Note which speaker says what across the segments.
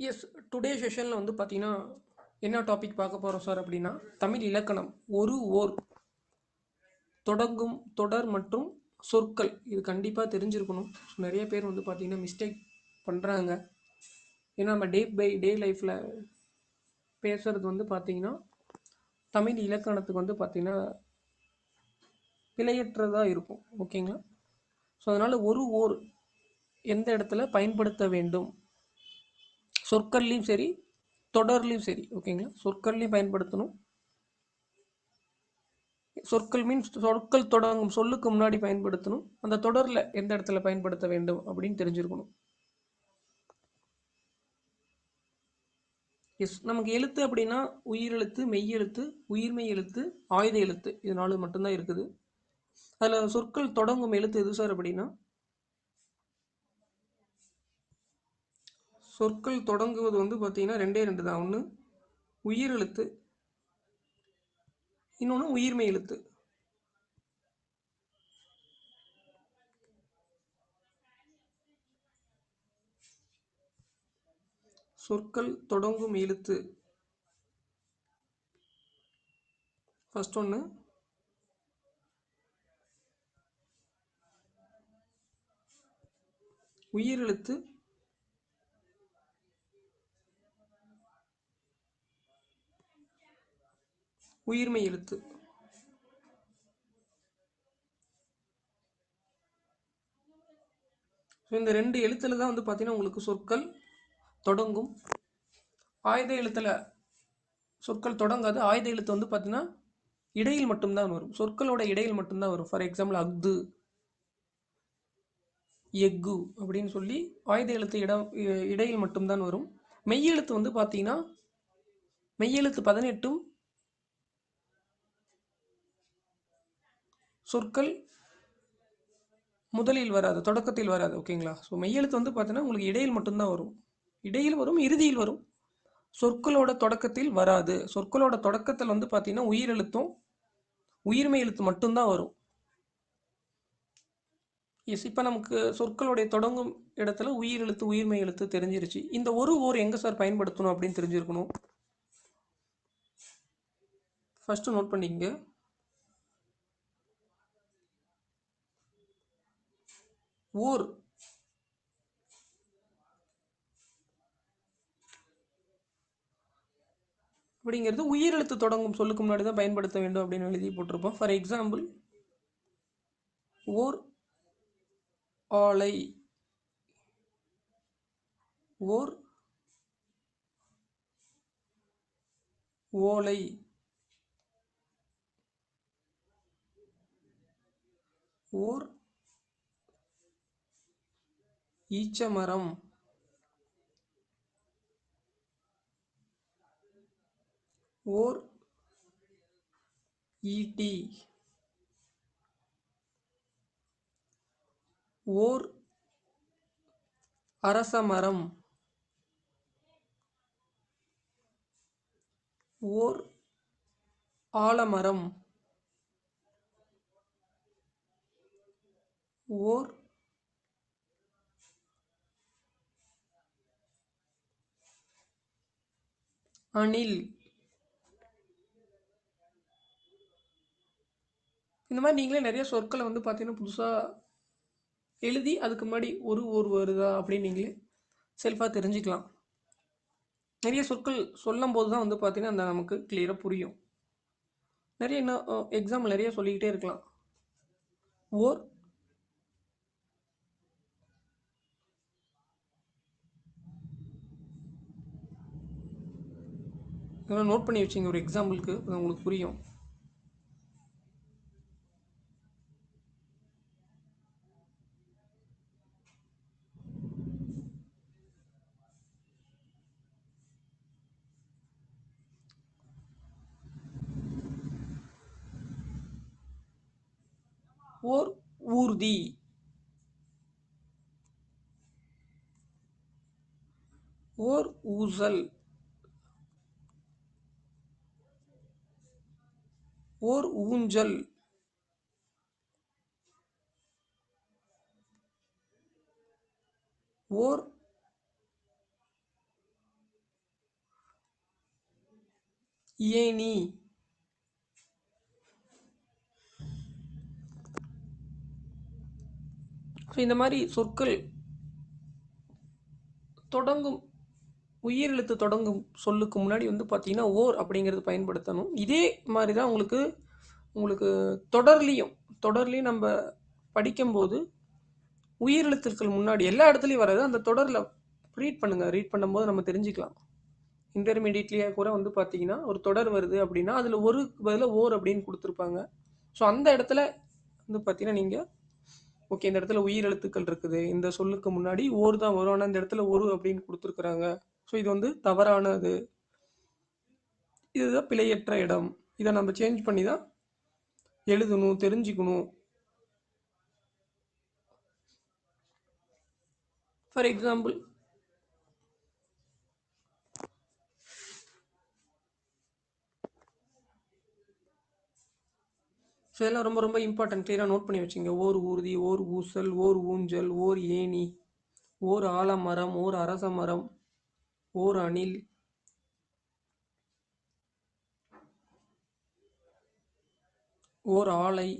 Speaker 1: S today செஷனில் வந்து பார்த்தீங்கன்னா என்ன டாபிக் பார்க்க போகிறோம் சார் அப்படின்னா தமிழ் இலக்கணம் ஒரு ஓர். தொடங்கும் தொடர் மற்றும் சொற்கள். இது கண்டிப்பாக தெரிஞ்சிருக்கணும். நிறைய பேர் வந்து பார்த்தீங்கன்னா மிஸ்டேக் பண்ணுறாங்க ஏன்னா நம்ம டே பை டே லைஃப்பில் பேசுகிறது வந்து பார்த்தீங்கன்னா தமிழ் இலக்கணத்துக்கு வந்து பார்த்தீங்கன்னா பிழையற்றதாக இருக்கும். ஓகேங்களா ஸோ அதனால் ஒரு ஓர் எந்த இடத்துல பயன்படுத்த வேண்டும்? சொற்கள்லையும் சரி தொடர்லையும் சரி ஓகேங்களா? சொற்கள்லையும் பயன்படுத்தணும். சொற்கள் மீன்ஸ் சொற்கள் தொடங்கும் சொல்லுக்கு முன்னாடி பயன்படுத்தணும். அந்த தொடரில் எந்த இடத்துல பயன்படுத்த வேண்டும் அப்படின்னு தெரிஞ்சிருக்கணும். எஸ் நமக்கு எழுத்து அப்படின்னா உயிரெழுத்து மெய்யெழுத்து உயிர்மெய் எழுத்து ஆயுத எழுத்து. இது நாலு மட்டும்தான் இருக்குது. அதில் சொற்கள் தொடங்கும் எழுத்து எது சார் அப்படின்னா சொற்கள் தொடங்குவது வந்து பார்த்தீங்கன்னா ரெண்டே ரெண்டு தான். ஒன்று உயிர் எழுத்து இன்னொன்று உயிர்மெய் எழுத்து. சொற்கள் தொடங்கும் எழுத்து. ஃபஸ்ட் ஒன்று உயிரெழுத்து உயிர்மெய் எழுத்து. ஸோ இந்த ரெண்டு எழுத்துல தான் வந்து பார்த்தீங்கன்னா உங்களுக்கு சொற்கள் தொடங்கும். ஆயுத எழுத்துல சொற்கள் தொடங்காது. ஆயுத எழுத்து வந்து பார்த்தீங்கன்னா இடையில் மட்டும்தான் வரும். சொற்களோட இடையில் மட்டும்தான் வரும். ஃபார் எக்ஸாம்பிள் அக்து எஃகு அப்படின்னு சொல்லி ஆயுத எழுத்து இடம் இ- இடையில் மட்டும்தான் வரும். மெய்யெழுத்து வந்து பார்த்தீங்கன்னா மெய்யெழுத்து பதினெட்டும் சொற்கள் முதலில் வராது தொடக்கத்தில் வராது ஓகேங்களா ஸோ மெய்யெழுத்து வந்து பார்த்தீங்கன்னா உங்களுக்கு இடையில் மட்டும்தான் வரும். இடையில் வரும் இறுதியில் வரும். சொற்களோட தொடக்கத்தில் வராது. சொற்களோட தொடக்கத்தில் வந்து பார்த்தீங்கன்னா உயிரெழுத்தும் உயிர்மெய் எழுத்து மட்டும்தான் வரும். எஸ் இப்போ நமக்கு சொற்களுடைய தொடங்கும் இடத்துல உயிர் எழுத்து உயிர்மெய் எழுத்து தெரிஞ்சிருச்சு. இந்த ஒரு ஓர் எங்கே சார் பயன்படுத்தணும் அப்படின்னு தெரிஞ்சிருக்கணும்? ஃபஸ்ட்டு நோட் பண்ணிக்கங்க. ஓர் அப்படிங்கிறது உயிரெழுத்து தொடங்கும் சொல்லுக்கு முன்னாடி தான் பயன்படுத்த வேண்டும் அப்படின்னு எழுதி போட்டிருப்போம். ஃபார் எக்ஸாம்பிள் ஓர் ஆலை. ஓர் ஓலை. ஓர் ஈச்சமரம். ஓர் ஈட்டி. ஓர் அரசமரம். ஓர் ஆலமரம். ஓர் அணில். இந்த மாதிரி நீங்களே நிறைய சொற்களை வந்து பார்த்தீங்கன்னா புதுசாக எழுதி அதுக்கு முன்னாடி ஒரு ஒரு வருதா அப்படின்னு நீங்களே செல்ஃபாக தெரிஞ்சுக்கலாம். நிறைய சொற்கள் சொல்லும் போது தான் வந்து பார்த்தீங்கன்னா அந்த நமக்கு கிளியராக புரியும். நிறைய இன்னும் எக்ஸாம்பிள் நிறைய சொல்லிக்கிட்டே இருக்கலாம். ஓர் இதெல்லாம் நோட் பண்ணி வச்சிங்க ஒரு எக்ஸாம்பிளுக்கு அது உங்களுக்கு புரியும். ஓர் ஊர்தி. ஓர் ஊசல். ஓர் ஊஞ்சல். ஓர் ஏணி. இந்த மாதிரி சொற்கள் தொடங்கும் உயிர் எழுத்து தொடங்கும் சொல்லுக்கு முன்னாடி வந்து பார்த்தீங்கன்னா ஓர் அப்படிங்கிறது பயன்படுத்தணும். இதே மாதிரி தான் உங்களுக்கு உங்களுக்கு தொடர்லேயும் தொடர்லேயும் நம்ம படிக்கும்போது உயிரெழுத்துக்கள் முன்னாடி எல்லா இடத்துலையும் வராது அந்த தொடரில் ரீட் பண்ணுங்கள் ரீட் பண்ணும்போது நம்ம தெரிஞ்சுக்கலாம். இன்டர்மீடியட்லேயே கூட வந்து பார்த்தீங்கன்னா ஒரு தொடர் வருது அப்படின்னா அதில் ஒரு பதிலாக ஓர் அப்படின்னு கொடுத்துருப்பாங்க. ஸோ அந்த இடத்துல வந்து பார்த்தீங்கன்னா நீங்கள் ஓகே இந்த இடத்துல உயிர் எழுத்துக்கள் இருக்குது. இந்த சொல்லுக்கு முன்னாடி ஓர் தான் வரும். ஆனால் இந்த இடத்துல ஒரு அப்படின்னு கொடுத்துருக்குறாங்க. ஸோ இது வந்து தவறானது. இதுதான் பிழையற்ற இடம். இதை நம்ம சேஞ்ச் பண்ணி தான் எழுதணும் தெரிஞ்சுக்கணும். ஃபார் எக்ஸாம்பிள் ஸோ இதெல்லாம் ரொம்ப ரொம்ப இம்பார்ட்டன்ட் கிளியராக நோட் பண்ணி வச்சுங்க. ஓர் ஊர்தி ஓர் ஊசல் ஓர் ஊஞ்சல் ஓர் ஏணி ஓர் ஆலமரம் ஓர் அரச மரம். ஓர் அணில். ஓர் ஆலை.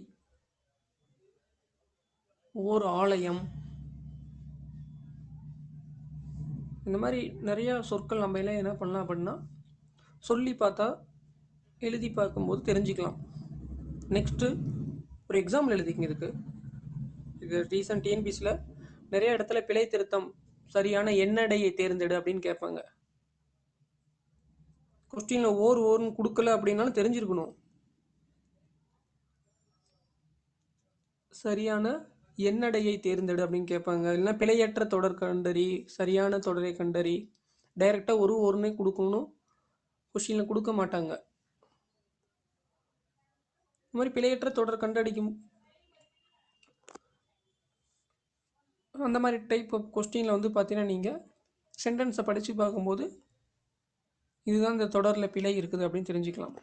Speaker 1: ஓர் ஆலயம். இந்த மாதிரி நிறையா சொற்கள் நம்ம எல்லாம் என்ன பண்ணலாம் அப்படின்னா சொல்லி பார்த்தா எழுதி பார்க்கும்போது தெரிஞ்சுக்கலாம். நெக்ஸ்ட்டு ஒரு எக்ஸாம்பிள் எழுதிக்கிங்க இதுக்கு. இது ரீசன்ட் டிஎன்பிசியில் நிறைய இடத்துல பிழை திருத்தம் சரியான எண்ணடையை தேர்ந்தெடு அப்படின்னு கேட்பாங்க. கொஸ்டினில் ஓர் ஓர்னு கொடுக்கல அப்படின்னாலும் தெரிஞ்சிருக்கணும். சரியான எண்ணடையை தேர்ந்தெடு அப்படின்னு கேட்பாங்க. இல்லைன்னா பிழையற்ற தொடர் கண்டறி சரியான தொடரை கண்டறி டைரெக்டாக ஒரு ஒருனே கொடுக்கணும் கொஸ்டினில் கொடுக்க மாட்டாங்க. இந்த மாதிரி பிழையற்ற தொடர் கண்டடிக்கும் அந்த மாதிரி டைப் ஆஃப் கொஸ்டினில் வந்து பார்த்தீங்கன்னா நீங்கள் சென்டென்ஸை படித்து பார்க்கும்போது இதுதான் இந்த தொடரில் பிழை இருக்குது அப்படின்னு தெரிஞ்சுக்கலாம்.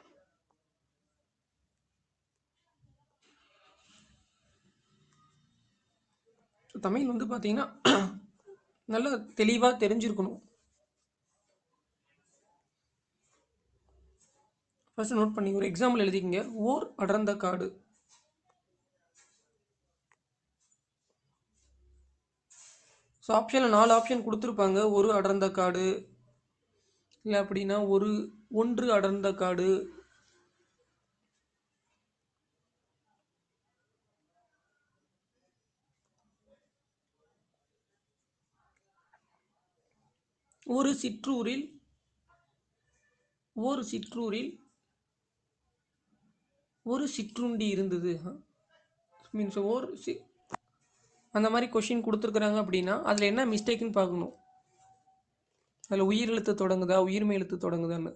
Speaker 1: ஸோ தமிழ் வந்து பார்த்தீங்கன்னா நல்லா தெளிவாக தெரிஞ்சிருக்கணும். ஃபர்ஸ்ட் நோட் பண்ணி ஒரு எக்ஸாம்பிள் எழுதிக்கிங்க. ஓர் அடர்ந்த காடு. ஸோ ஆப்ஷனில் நாலு ஆப்ஷன் கொடுத்துருப்பாங்க. ஒரு அடர்ந்த காடு இல்லை அப்படின்னா ஒரு ஒன்று அடர்ந்த காடு. ஒரு சிற்றூரில் ஒரு சிற்றூரில் ஒரு சிற்றுண்டி இருந்தது. மீன்ஸ் ஒரு சி அந்த மாதிரி கொஷின் கொடுத்துருக்குறாங்க அப்படின்னா அதில் என்ன மிஸ்டேக்குன்னு பார்க்கணும்? அதில் உயிர் எழுத்து தொடங்குதா உயிர்மை எழுத்து தொடங்குதான்னு.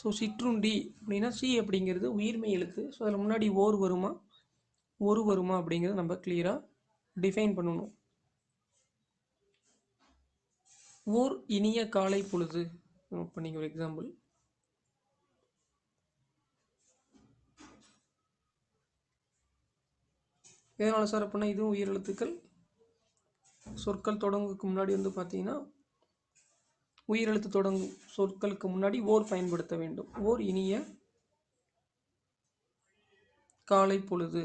Speaker 1: ஸோ சிற்றுண்டி அப்படின்னா சி அப்படிங்கிறது உயிர்மை எழுத்து. ஸோ அதில் முன்னாடி ஓர் வருமா? ஒரு வருமா அப்படிங்கிறத நம்ம கிளியராக டிஃபைன் பண்ணணும். ஓர் இனிய காலை பொழுது. நோட் பண்ணிங்க ஒரு எக்ஸாம்பிள் எதனால் சார் அப்படின்னா இதுவும் உயிரெழுத்துக்கள். சொற்கள் தொடங்குக்கு முன்னாடி வந்து பார்த்தீங்கன்னா உயிரெழுத்து தொடங்கும் சொற்களுக்கு முன்னாடி ஓர் பயன்படுத்த வேண்டும். ஓர் இனிய காலை பொழுது.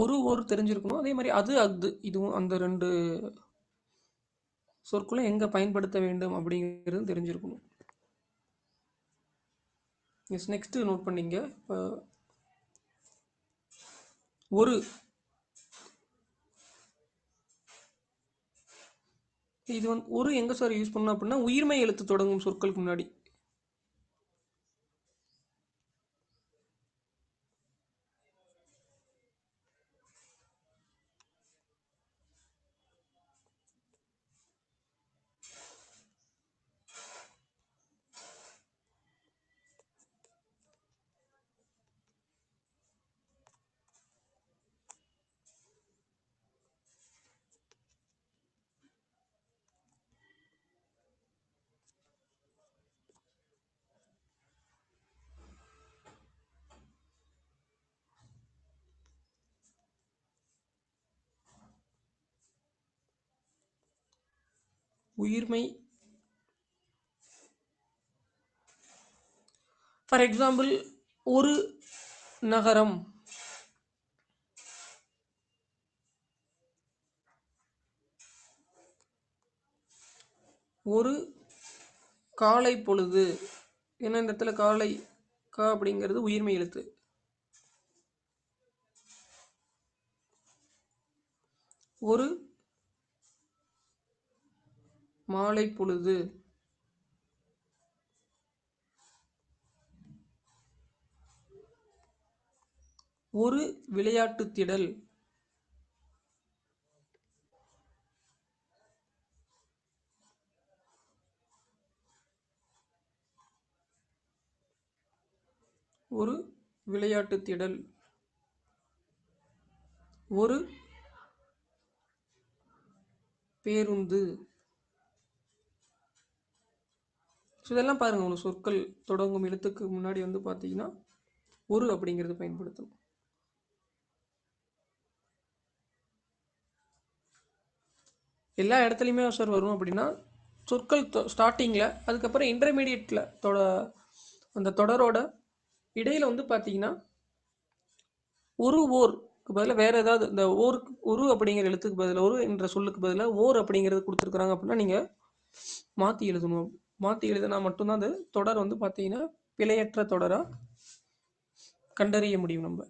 Speaker 1: ஒரு ஒரு தெரிஞ்சிருக்கணும். அதே மாதிரி அது அது இதுவும் அந்த ரெண்டு சொற்களை எங்கே பயன்படுத்த வேண்டும் அப்படிங்கிறது தெரிஞ்சிருக்கணும். எஸ் நெக்ஸ்ட்டு நோட் பண்ணீங்க. இப்போ ஒரு. இது வந்து ஒரு எங்கே சார் யூஸ் பண்ணோம் அப்படின்னா உயிர்மை எழுத்து தொடங்கும் சொற்களுக்கு முன்னாடி. உயிர்மை. ஃபார் எக்ஸாம்பிள் ஒரு நகரம். ஒரு காலை பொழுது. ஏன்னா இந்த இடத்துல காலை கா அப்படிங்கிறது உயிர்மை எழுத்து. ஒரு மாலை பொழுது. ஒரு விளையாட்டு திடல். ஒரு விளையாட்டு திடல். ஒரு பேருந்து. ஸோ இதெல்லாம் பாருங்கள் உங்களுக்கு சொற்கள் தொடங்கும் எழுத்துக்கு முன்னாடி வந்து பார்த்தீங்கன்னா ஒரு அப்படிங்கிறது பயன்படுத்தணும் எல்லா இடத்துலையுமே சார் வரும் அப்படின்னா சொற்கள் ஸ்டார்டிங்கில் அதுக்கப்புறம் இன்டர்மீடியட்டில் தொட அந்த தொடரோட இடையில் வந்து பார்த்தீங்கன்னா ஒரு ஓருக்கு பதிலாக வேறு ஏதாவது இந்த ஓருக்கு ஒரு அப்படிங்கிற எழுத்துக்கு பதிலாக ஒரு என்ற சொல்லுக்கு பதிலாக ஓர் அப்படிங்கிறது கொடுத்துருக்குறாங்க அப்படின்னா நீங்கள் மாற்றி எழுதணும். மாற்றி எழுதினா மட்டும்தான் அந்த தொடர் வந்து பார்த்தீங்கன்னா பிழையற்ற தொடராக கண்டறிய முடியும் நம்ம.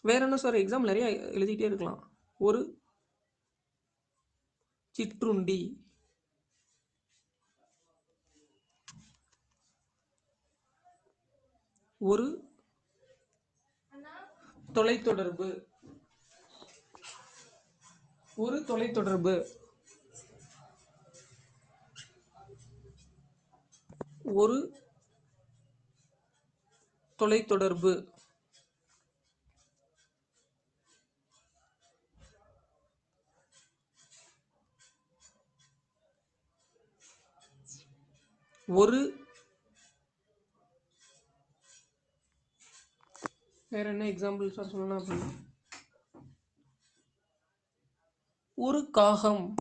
Speaker 1: வேற என்ன சார் எக்ஸாம் நிறைய எழுதிட்டே இருக்கலாம். ஒரு சிற்றுண்டி. ஒரு தொலைத்தொடர்பு. ஒரு தொலைத்தொடர்பு. ஒரு தொலைத்தொடர்பு. ஒரு வேற என்ன எக்ஸாம்பிள் சார் சொல்லலாம் அப்படின்னா? ஒரு காகம்.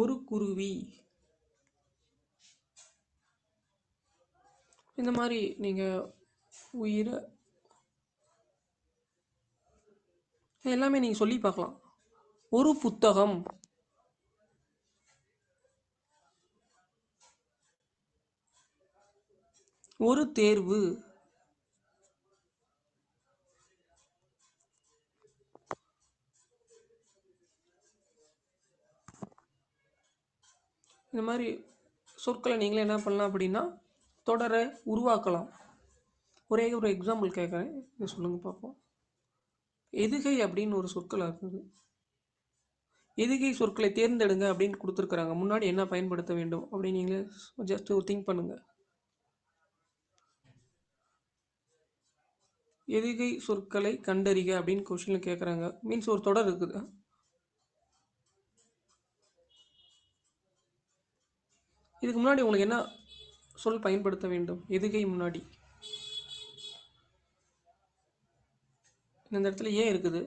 Speaker 1: ஒரு குருவி. இந்த மாதிரி நீங்கள் உயிரை எல்லாமே நீங்கள் சொல்லி பார்க்கலாம். ஒரு புத்தகம். ஒரு தேர்வு. இந்த மாதிரி சொற்களை நீங்களே என்ன பண்ணலாம் அப்படின்னா தொடரை உருவாக்கலாம். ஒரே ஒரு எக்ஸாம்பிள் கேட்குறேன் இதை சொல்லுங்கள் பார்ப்போம் எதுகை அப்படின்னு ஒரு சொற்கள் இருக்குது எதுகை சொற்களை தேர்ந்தெடுங்க அப்படின்னு கொடுத்துருக்குறாங்க. முன்னாடி என்ன பயன்படுத்த வேண்டும் அப்படின்னு நீங்களே ஜஸ்ட் திங்க் பண்ணுங்கள் எதுகை சொற்களை கண்டறிக அப்படின்னு கொஷினில் கேட்குறாங்க மீன்ஸ் ஒரு தொடர் இருக்குது. இதுக்கு முன்னாடி உங்களுக்கு என்ன சொல் பயன்படுத்த வேண்டும்? எதுகை முன்னாடி. இந்த இடத்துல ஏன் இருக்குது.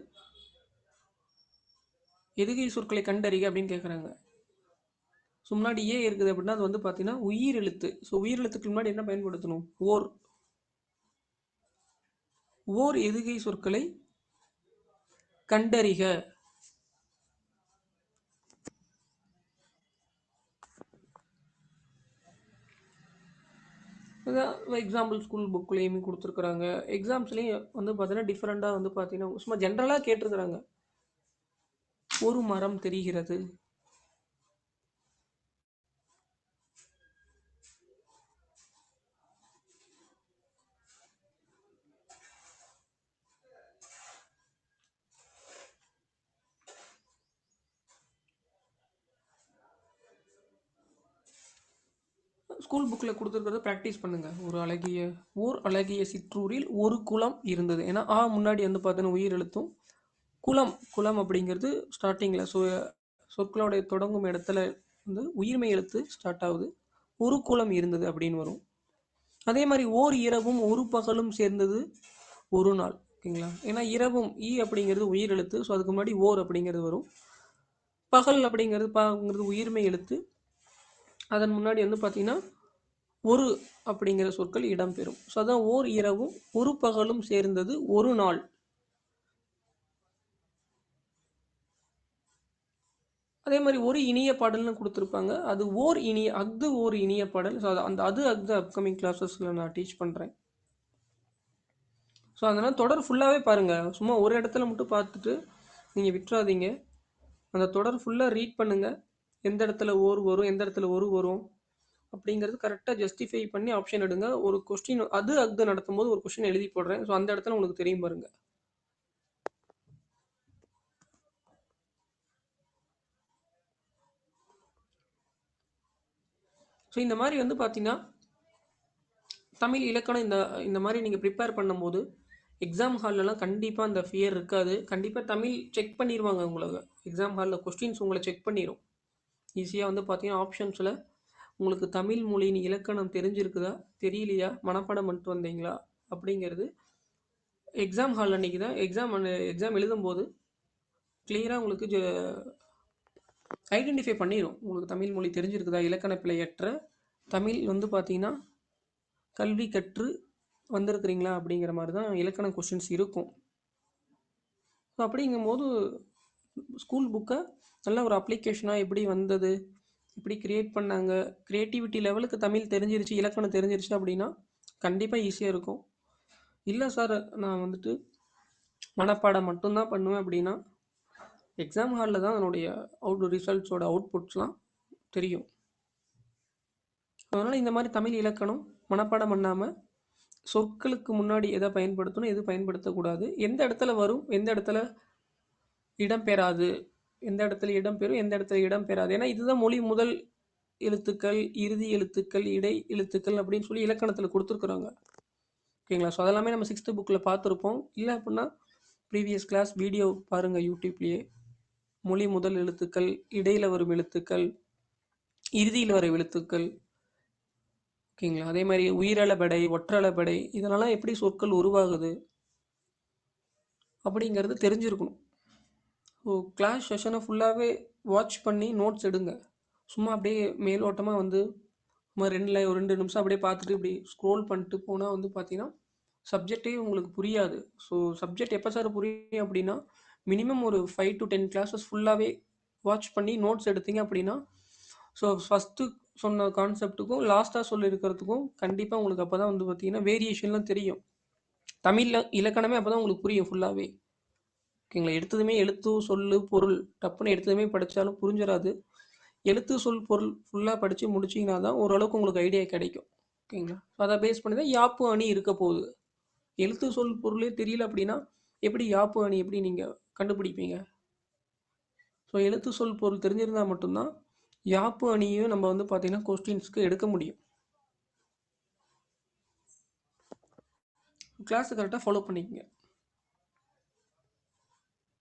Speaker 1: எதுகை சொற்களை கண்டறிக அப்படின்னு கேட்குறாங்க ஸோ முன்னாடி ஏன் இருக்குது அப்படின்னா அது வந்து பார்த்தீங்கன்னா உயிர் எழுத்து ஸோ உயிர் எழுத்துக்கு முன்னாடி என்ன பயன்படுத்தணும்? ஓர். ஓர் எதுகை சொற்களை கண்டறிக. எக்ஸாம்பிள் ஸ்கூல் புக்லேயுமே கொடுத்துருக்குறாங்க. எக்ஸாம்ஸ்லேயும் வந்து பார்த்தீங்கன்னா டிஃப்ரெண்ட்டாக வந்து பார்த்தீங்கன்னா சும்மா ஜென்ரலாக கேட்டிருக்கிறாங்க. ஒரு மரம் தெரிகிறது. ஸ்கூல் புக்கில் கொடுத்துருக்கிறத ப்ராக்டிஸ் பண்ணுங்கள் ஒரு அழகிய ஓர் அழகிய சிற்றூரில் ஒரு குளம் இருந்தது. ஏன்னா ஆ முன்னாடி வந்து பார்த்தீங்கன்னா உயிர் எழுத்தும் குளம் குளம் அப்படிங்கிறது ஸ்டார்டிங்கில் சொ சொற்களோடைய தொடங்கும் இடத்துல வந்து உயிர்மை எழுத்து ஸ்டார்ட் ஆகுது. ஒரு குளம் இருந்தது அப்படின்னு வரும். அதே மாதிரி ஓர் இரவும் ஒரு பகலும் சேர்ந்தது ஒரு நாள். ஓகேங்களா? ஏன்னா இரவும் ஈ அப்படிங்கிறது உயிர் எழுத்து ஸோ அதுக்கு முன்னாடி ஓர் அப்படிங்கிறது வரும். பகல் அப்படிங்கிறது பாங்கிறது உயிர்மை எழுத்து. அதன் முன்னாடி வந்து பார்த்திங்கன்னா ஒரு அப்படிங்கிற சொற்கள் இடம்பெறும். ஸோ அதான் ஓர் இரவும் ஒரு பகலும் சேர்ந்தது ஒரு நாள். அதே மாதிரி ஒரு இனிய பாடல்னு கொடுத்துருப்பாங்க. அது ஓர் இனிய அஃது ஓர் இனிய பாடல். ஸோ அந்த அது அஃது அப்கமிங் கிளாஸஸில் நான் டீச் பண்ணுறேன் ஸோ அதனால் தொடர் ஃபுல்லாகவே பாருங்கள் சும்மா ஒரு இடத்துல மட்டும் பார்த்துட்டு நீங்கள் விட்டுறாதீங்க. அந்த தொடர் ஃபுல்லாக ரீட் பண்ணுங்கள் எந்த இடத்துல ஓர் வரும் எந்த இடத்துல ஒரு வரும் அப்படிங்கிறது கரெக்டாக ஜஸ்டிஃபை பண்ணி ஆப்ஷன் எடுங்க. ஒரு கொஸ்டின் அது அக்து நடத்தும்போது ஒரு கொஸ்டின் எழுதி போடுறேன். ஸோ அந்த இடத்துல உங்களுக்கு தெரியும் பாருங்கள் ஸோ இந்த மாதிரி வந்து பார்த்தீங்கன்னா தமிழ் இலக்கணம் இந்த இந்த மாதிரி நீங்கள் ப்ரிப்பேர் பண்ணும்போது எக்ஸாம் ஹால்லலாம் கண்டிப்பாக அந்த ஃபியர் இருக்காது. கண்டிப்பாக தமிழ் செக் பண்ணிடுவாங்க உங்களுக்கு எக்ஸாம் ஹாலில் கொஸ்டின்ஸ் உங்களை செக் பண்ணிடும் ஈஸியாக வந்து பார்த்தீங்கன்னா ஆப்ஷன்ஸில் உங்களுக்கு தமிழ் மொழியின் இலக்கணம் தெரிஞ்சிருக்குதா? தெரியலையா? மனப்பாடம் பண்ணிட்டு வந்தீங்களா? அப்படிங்கிறது எக்ஸாம் ஹால் அன்றைக்கி தான் எக்ஸாம் எக்ஸாம் எழுதும்போது கிளியராக உங்களுக்கு ஐடென்டிஃபை பண்ணிடும் உங்களுக்கு தமிழ் மொழி தெரிஞ்சிருக்குதா? இலக்கண பிழையற்ற தமிழ் வந்து பார்த்தீங்கன்னா கல்வி கற்று வந்திருக்கிறீங்களா? அப்படிங்கிற மாதிரி தான் இலக்கண கொஷின்ஸ் இருக்கும். ஸோ அப்படிங்கும்போது ஸ்கூல் புக்கை நல்ல ஒரு அப்ளிகேஷனாக எப்படி வந்தது? எப்படி க்ரியேட் பண்ணாங்க? க்ரியேட்டிவிட்டி லெவலுக்கு தமிழ் தெரிஞ்சிருச்சு இலக்கணம் தெரிஞ்சிருச்சு அப்படின்னா கண்டிப்பாக ஈஸியாக இருக்கும். இல்லை சார் நான் வந்துட்டு மனப்பாடம் மட்டும்தான் பண்ணுவேன் அப்படின்னா எக்ஸாம் ஹாலில் தான் அதனுடைய அவுட் ரிசல்ட்ஸோட அவுட்புட்ஸ்லாம் தெரியும். அதனால் இந்த மாதிரி தமிழ் இலக்கணம் மனப்பாடம் பண்ணாமல் சொற்களுக்கு முன்னாடி எதை பயன்படுத்தணும் எது பயன்படுத்தக்கூடாது எந்த இடத்துல வரும் எந்த இடத்துல இடம்பெறாது எந்த இடத்துல இடம்பெறும் எந்த இடத்துல இடம்பெறாது ஏன்னா இதுதான் மொழி முதல் எழுத்துக்கள் இறுதி எழுத்துக்கள் இடை எழுத்துக்கள் அப்படின்னு சொல்லி இலக்கணத்தில் கொடுத்துருக்குறாங்க. ஓகேங்களா? ஸோ அதெல்லாமே நம்ம சிக்ஸ்த்து புக்கில் பார்த்துருப்போம். இல்லை அப்படின்னா ப்ரீவியஸ் கிளாஸ் வீடியோ பாருங்கள் யூடியூப்லேயே. மொழி முதல் எழுத்துக்கள் இடையில் வரும் எழுத்துக்கள் இறுதியில் வர எழுத்துக்கள். ஓகேங்களா? அதே மாதிரி உயிரளபடை ஒற்றளபடை இதெல்லாம் எப்படி சொற்கள் உருவாகுது அப்படிங்கிறது தெரிஞ்சிருக்கணும். கிளாஸ் செஷனை ஃபுல்லாகவே வாட்ச் பண்ணி நோட்ஸ் எடுங்க. சும்மா அப்படியே மேலோட்டமாக வந்து சும்மா ரெண்டில் ஒரு ரெண்டு நிமிஷம் அப்படியே பார்த்துட்டு இப்படி ஸ்க்ரோல் பண்ணிட்டு போனால் வந்து பார்த்தீங்கன்னா சப்ஜெக்டே உங்களுக்கு புரியாது. ஸோ சப்ஜெக்ட் எப்போ சார் புரியும் அப்படின்னா மினிமம் ஒரு ஃபைவ் டு டென் கிளாஸஸ் ஃபுல்லாகவே வாட்ச் பண்ணி நோட்ஸ் எடுத்தீங்க அப்படின்னா ஸோ ஃபஸ்ட்டு சொன்ன கான்செப்ட்டுக்கும் லாஸ்ட்டாக சொல்லியிருக்கிறதுக்கும் கண்டிப்பாக உங்களுக்கு அப்போ தான் வந்து பார்த்தீங்கன்னா வேரியேஷன்லாம் தெரியும். தமிழில் இலக்கணமே அப்போ தான் உங்களுக்கு புரியும் ஃபுல்லாகவே ஓகேங்களா? எடுத்ததுமே எழுத்து சொல்லு பொருள். டப்புன்னு எடுத்ததுமே படித்தாலும் புரிஞ்சிடாது எழுத்து சொல் பொருள் ஃபுல்லாக படித்து முடிச்சிங்கன்னா தான் ஓரளவுக்கு உங்களுக்கு ஐடியா கிடைக்கும். ஓகேங்களா? ஸோ அதை பேஸ் பண்ணி தான் யாப்பு அணி இருக்க போகுது. எழுத்து சொல் பொருளே தெரியல அப்படின்னா எப்படி யாப்பு அணி எப்படி நீங்கள் கண்டுபிடிப்பீங்க? ஸோ எழுத்து சொல் பொருள் தெரிஞ்சிருந்தால் மட்டும்தான் யாப்பு அணியும் நம்ம வந்து பார்த்திங்கன்னா கொஸ்டின்ஸ்க்கு எடுக்க முடியும். கிளாஸை கரெக்டாக ஃபாலோ பண்ணிக்கோங்க.